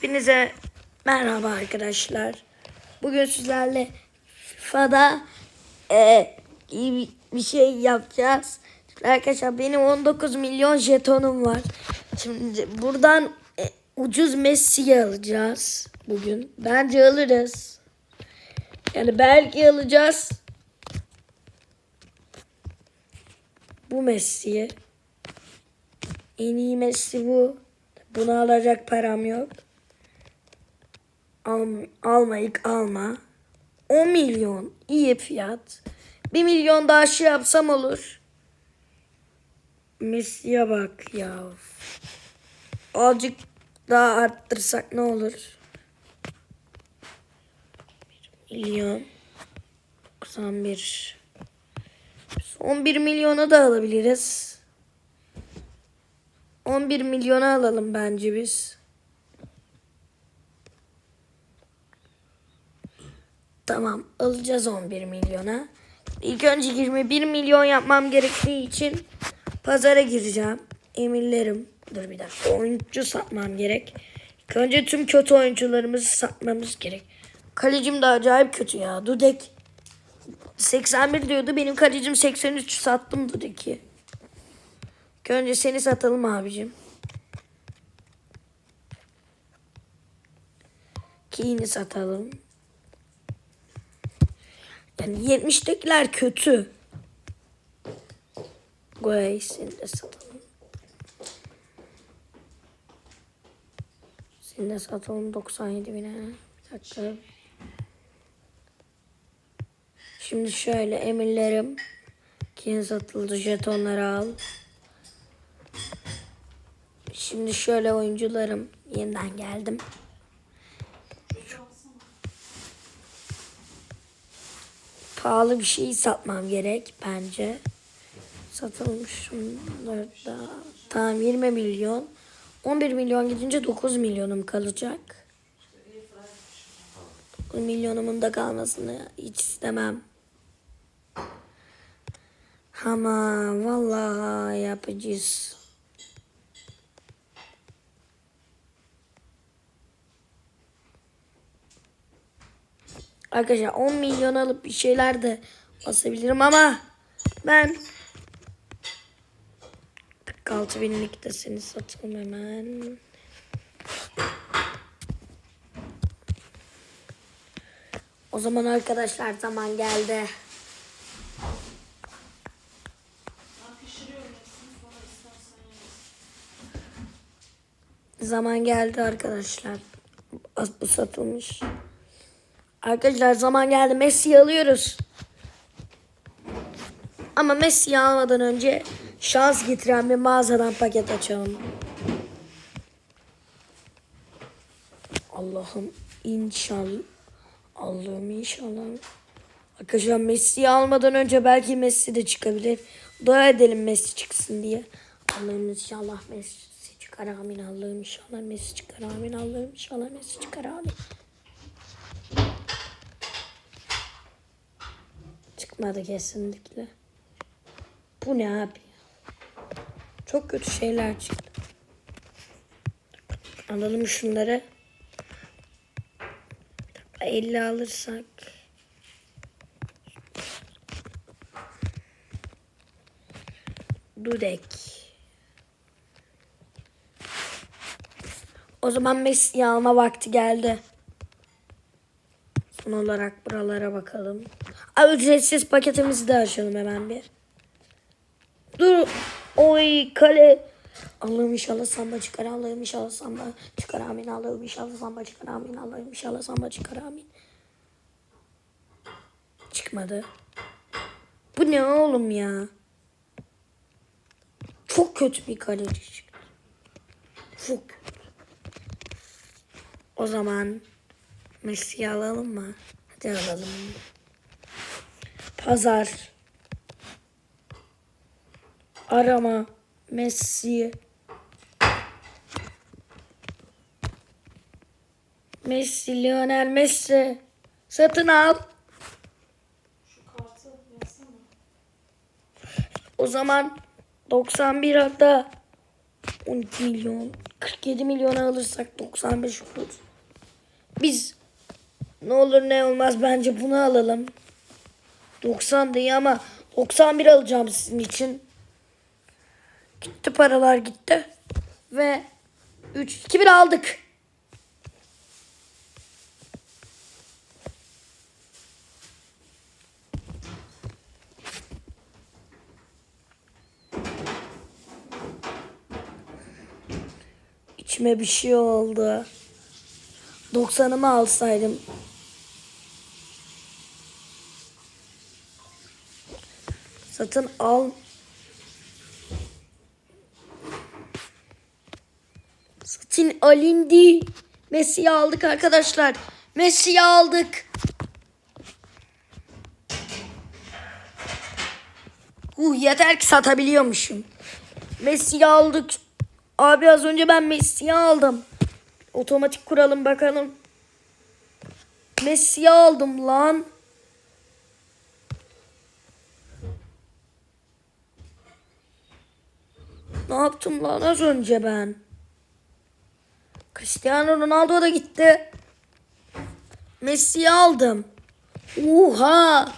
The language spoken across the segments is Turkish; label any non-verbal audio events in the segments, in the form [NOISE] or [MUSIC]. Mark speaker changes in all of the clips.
Speaker 1: Hepinize merhaba arkadaşlar. Bugün sizlerle FIFA'da e, iyi bir- şey yapacağız. Şimdi Arkadaşlar benim 19 milyon jetonum var. Şimdi buradan e, ucuz Messi'yi alacağız bugün. Bence alırız. Yani belki alacağız. Bu Messi'yi. En iyi Messi bu. Bunu alacak param yok. Al, almayık alma. 10 milyon iyi fiyat. 1 milyon daha şey yapsam olur. Messi'ye bak ya. Azıcık daha arttırsak ne olur? 1 milyon. 91. Son 1 milyona da alabiliriz. 11 milyona alalım bence biz. Tamam alacağız 11 milyona. İlk önce 21 milyon yapmam gerektiği için pazara gireceğim. Emirlerim. Dur bir dakika oyuncu satmam gerek. İlk önce tüm kötü oyuncularımızı satmamız gerek. Kalecim de acayip kötü ya. Dudek 81 diyordu. Benim kalecim 83 sattım Dudek'i. İlk önce seni satalım abicim. Key'ini satalım. Yani 70'tekiler kötü. Seni de satalım. Seni de satalım 97 bine. Bir dakika. Şimdi şöyle emirlerim. Kim satıldı jetonları al. Şimdi şöyle oyuncularım yeniden geldim. Pahalı bir şey satmam gerek bence. Satılmış şunlar da. Tamam 20 milyon. 11 milyon gidince 9 milyonum kalacak. 9 milyonumun da kalmasını hiç istemem. Ama vallahi yapacağız. Arkadaşlar 10 milyon alıp bir şeyler de basabilirim ama ben 46 binlik de seni satalım hemen. O zaman arkadaşlar zaman geldi. Zaman geldi arkadaşlar. Bu satılmış. Arkadaşlar zaman geldi. Messi'yi alıyoruz. Ama Messi'yi almadan önce şans getiren bir mağazadan paket açalım. Allah'ım inşallah. Allah'ım inşallah. Arkadaşlar Messi'yi almadan önce belki Messi de çıkabilir. Dua edelim Messi çıksın diye. Allah'ım inşallah Messi çıkar amin. Allah'ım inşallah Messi çıkar amin. Allah'ım inşallah Messi çıkar amin. Çıkmadı kesinlikle. Bu ne abi? Çok kötü şeyler çıktı. Alalım şunları. 50 alırsak. Dudek. O zaman Messi'yi alma vakti geldi. Son olarak buralara bakalım. Ücretsiz paketimizi de açalım hemen bir. Dur. Oy kale. Allah'ım inşallah samba çıkar. Allah'ım inşallah samba çıkar. Amin. Allah'ım inşallah samba çıkar. Amin. Allah'ım inşallah samba çıkar. Amin. Çıkmadı. Bu ne oğlum ya? Çok kötü bir kaleci çıktı. Çok. O zaman Messi'yi alalım mı? Hadi alalım. Pazar. Arama. Messi. Messi, Lionel Messi. Satın al.
Speaker 2: Şu kartı yazsana.
Speaker 1: O zaman 91 hatta 12 milyon 47 milyona alırsak 95 olur. Biz ne olur ne olmaz bence bunu alalım. 90 değil ama 91 alacağım sizin için. Gitti paralar gitti. Ve 3 2 1 aldık. İçime bir şey oldu. 90'ımı alsaydım. Satın al. Satın alindi. Messi'yi aldık arkadaşlar. Messi'yi aldık. Uh, yeter ki satabiliyormuşum. Messi'yi aldık. Abi az önce ben Messi'yi aldım. Otomatik kuralım bakalım. Messi'yi aldım lan. Ne yaptım lan az önce ben? Cristiano Ronaldo da gitti. Messi'yi aldım. Oha!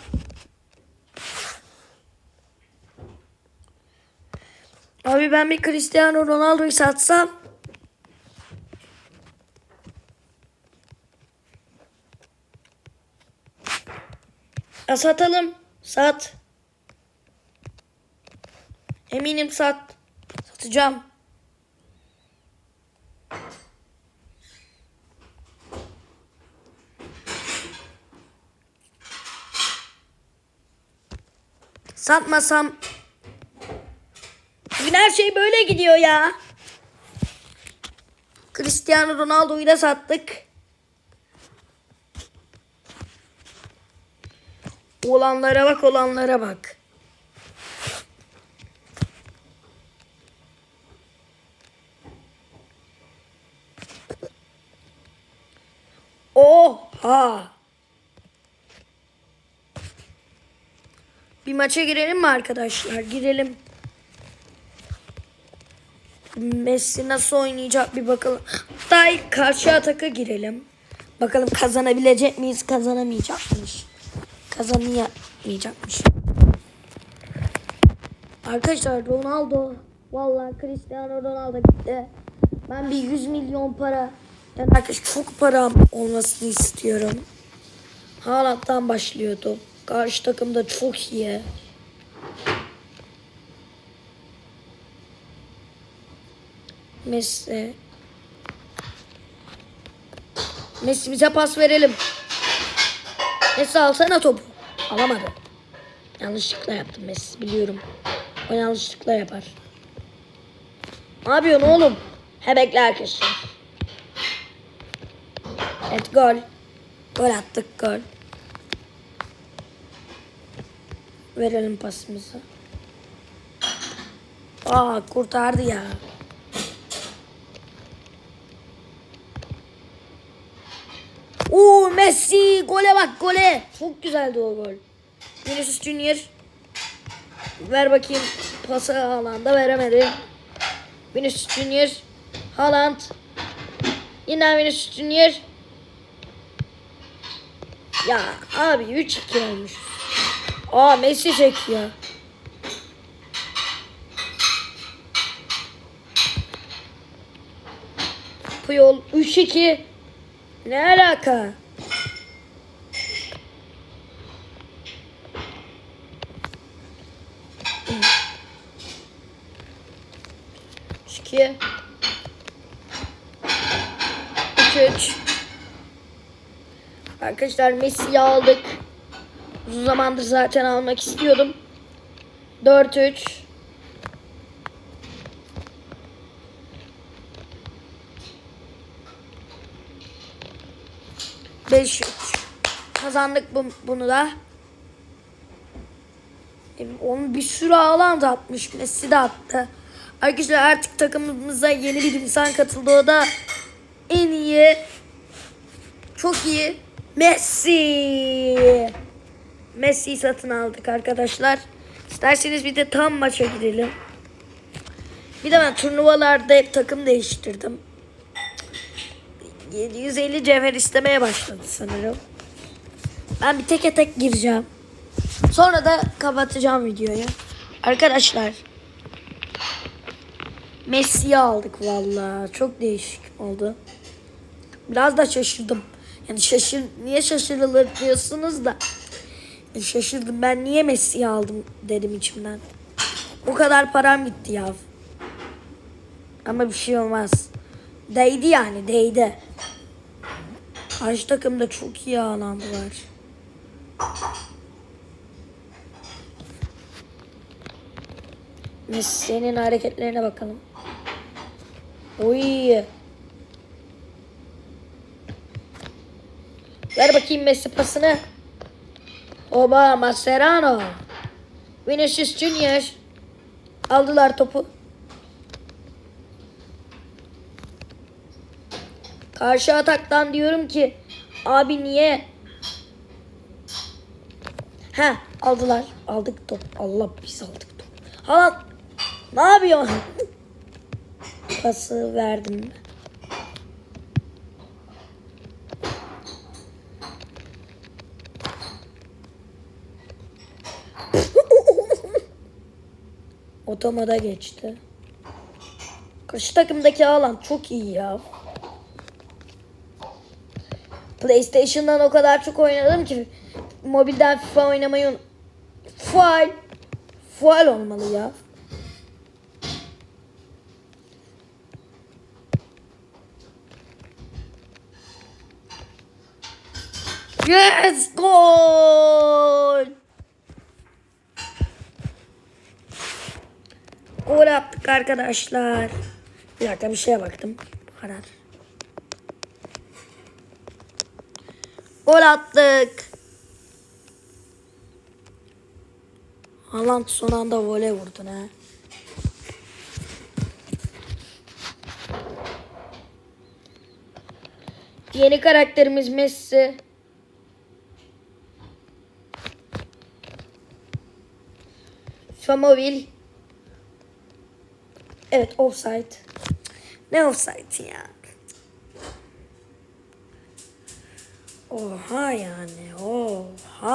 Speaker 1: Abi ben bir Cristiano Ronaldo'yu satsam Ya satalım. Sat. Eminim sat. Satacağım. Satmasam Bugün her şey böyle gidiyor ya. Cristiano Ronaldo'yu da sattık. Olanlara bak olanlara bak. Oha. Bir maça girelim mi arkadaşlar? Girelim. Messi nasıl oynayacak bir bakalım. Hatta ilk karşı ataka girelim. Bakalım kazanabilecek miyiz, kazanamayacakmış. Kazanamayacakmış. Arkadaşlar Ronaldo vallahi Cristiano Ronaldo gitti. Ben bir 100 milyon para yani arkadaş çok param olmasını istiyorum. Haaland'dan başlıyordu. Karşı takım da çok iyi. Messi. Messi bize pas verelim. Messi alsana topu. Alamadı. Yanlışlıkla yaptım Messi biliyorum. O yanlışlıkla yapar. Ne yapıyorsun oğlum? He bekle arkadaşlar. Evet gol. Gol attık gol. Verelim pasımızı. Aa kurtardı ya. Oo Messi gole bak gole. Çok güzeldi o gol. Vinicius Junior. Ver bakayım pası Haaland'a veremedi. Vinicius Junior. Haaland. Yine Vinicius Junior. Ya abi 3-2 olmuş. Aa Messi çekiyor. Puyol 3-2. Ne alaka? İki. Üç. Arkadaşlar Messi'yi aldık. Uzun zamandır zaten almak istiyordum. 4-3. Beş üç. Kazandık bu, bunu da. E, Onu bir sürü alan da atmış. Messi de attı. Arkadaşlar artık takımımıza yeni bir insan katıldı. O da en iyi çok iyi Messi. Messi'yi satın aldık arkadaşlar. İsterseniz bir de tam maça girelim. Bir de ben turnuvalarda hep takım değiştirdim. 750 cevher istemeye başladı sanırım. Ben bir teke tek gireceğim. Sonra da kapatacağım videoyu. Arkadaşlar. Messi'yi aldık vallahi. Çok değişik oldu. Biraz da şaşırdım. Yani şaşır niye şaşırılır diyorsunuz da. Şaşırdım ben niye Messi'yi aldım dedim içimden. O kadar param gitti ya. Ama bir şey olmaz. Değdi yani değdi. Karşı takımda çok iyi ağlandılar. Messi'nin hareketlerine bakalım. Oy. Ver bakayım Messi pasını. Oba Mascherano. Vinicius Junior. Aldılar topu. Karşı ataktan diyorum ki abi niye? Ha aldılar. Aldık top. Allah biz aldık top. Haaland ne yapıyorsun? [LAUGHS] Pası verdim. Otomada geçti. Karşı takımdaki alan çok iyi ya. PlayStation'dan o kadar çok oynadım ki mobilden FIFA oynamayı Faal. Faal olmalı ya. Yes! Gol! Gol attık arkadaşlar. Bir dakika bir şeye baktım. Bu kadar. Gol attık. Haaland son anda voley vurdun ha. Yeni karakterimiz Messi. Famovil. Evet offside. Ne offside ya? Oha yani. Oha.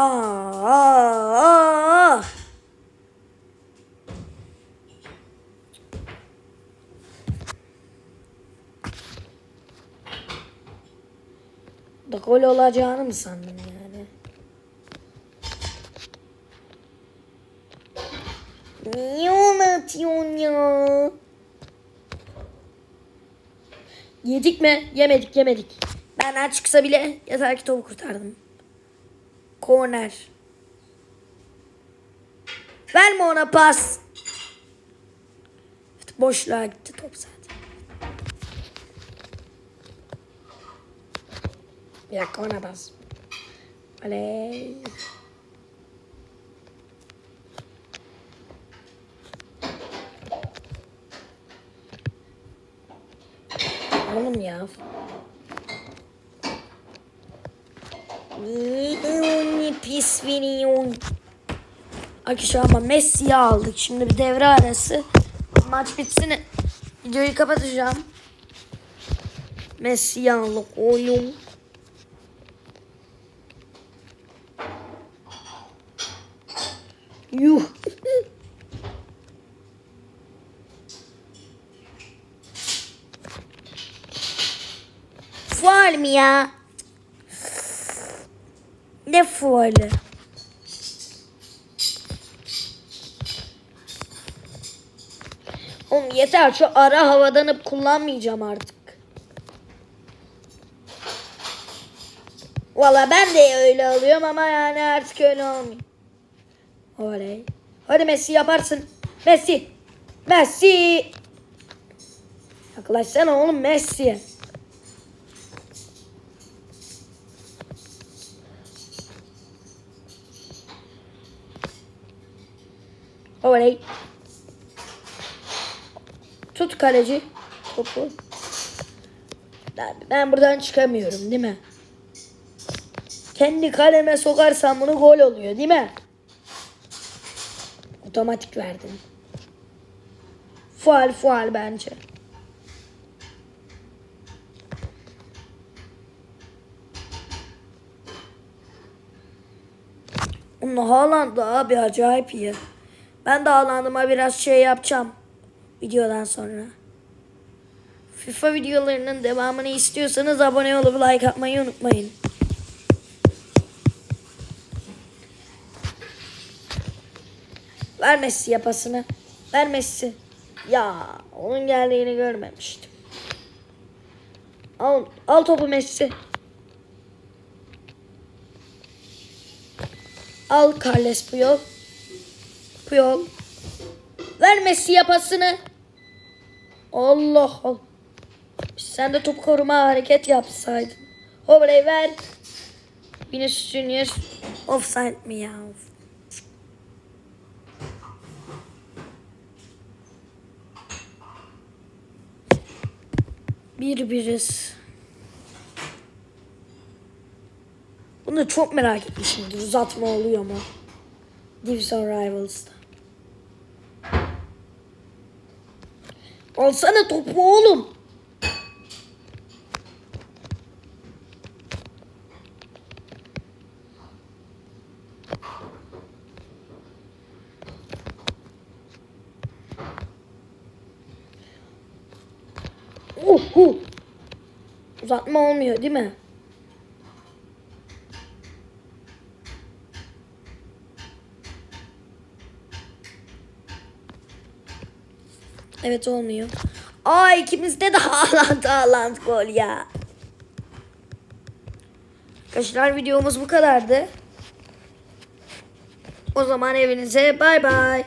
Speaker 1: Da gol olacağını mı sandın yani? Niye onu atıyorsun ya? Yedik mi? Yemedik yemedik. Benden çıksa bile yeter ki topu kurtardım. Korner. Verme ona pas. Boşluğa gitti top zaten. Bir dakika ona bas. Oley. Oğlum ya. Pis viniyon. Arkadaşlar ama Messi'yi aldık. Şimdi bir devre arası. Maç bitsin. Videoyu kapatacağım. Messi'yi aldık oğlum. Yuh. [LAUGHS] Fual mi ya? Ne fuali? Oğlum yeter şu ara havadanıp kullanmayacağım artık. Valla ben de öyle alıyorum ama yani artık öyle olmuyor. Oley. Hadi Messi yaparsın. Messi. Messi. Yaklaşsana oğlum Messi. voleyi. Tut kaleci topu. Ben, buradan çıkamıyorum değil mi? Kendi kaleme sokarsam bunu gol oluyor değil mi? Otomatik verdim. Fual fual bence. Onun Haaland abi acayip iyi. Ben de Haaland'ıma biraz şey yapacağım. Videodan sonra. FIFA videolarının devamını istiyorsanız abone olup like atmayı unutmayın. Ver Messi yapasını. Ver Messi. Ya onun geldiğini görmemiştim. Al, al topu Messi. Al Carles Puyol. Puyol. Ver Messi yapasını. Allah Allah. Sen de top koruma hareket yapsaydın. Hobley ver. Vinicius Junior. Offside mi ya? Bir biriz. Bunu çok merak etmişimdir. Uzatma oluyor mu? Division Rivals'da. Alsana topu oğlum. Uhu. Uzatma olmuyor değil mi? Evet olmuyor. Aa ikimizde de [LAUGHS] Haaland Haaland gol ya. Arkadaşlar videomuz bu kadardı. O zaman evinize bay bay.